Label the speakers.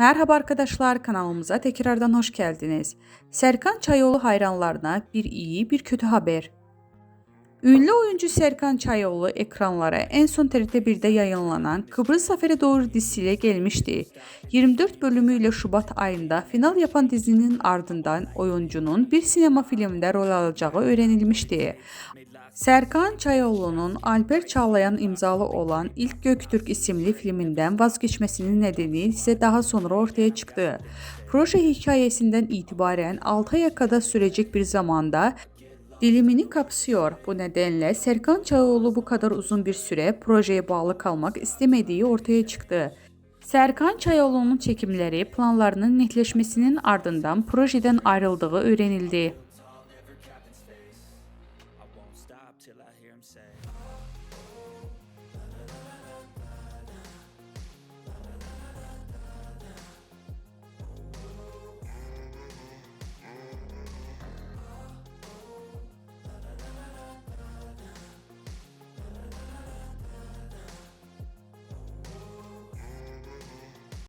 Speaker 1: Merhaba arkadaşlar kanalımıza tekrardan hoş geldiniz. Serkan Çayoğlu hayranlarına bir iyi bir kötü haber. Ünlü oyuncu Serkan Çayoğlu ekranlara en son TRT1'de yayınlanan Kıbrıs Zaferi Doğru dizisiyle gelmişti. 24 bölümüyle Şubat ayında final yapan dizinin ardından oyuncunun bir sinema filminde rol alacağı öğrenilmişti. Serkan Çayoğlu'nun Alper Çağlayan imzalı olan İlk Göktürk isimli filminden vazgeçmesinin nedeni ise daha sonra ortaya çıktı. Proje hikayesinden itibaren 6 aya kadar sürecek bir zamanda dilimini kapsıyor. Bu nedenle Serkan Çağoğlu bu kadar uzun bir süre projeye bağlı kalmak istemediği ortaya çıktı. Serkan Çayoğlu'nun çekimleri planlarının netleşmesinin ardından projeden ayrıldığı öğrenildi. till I hear him say.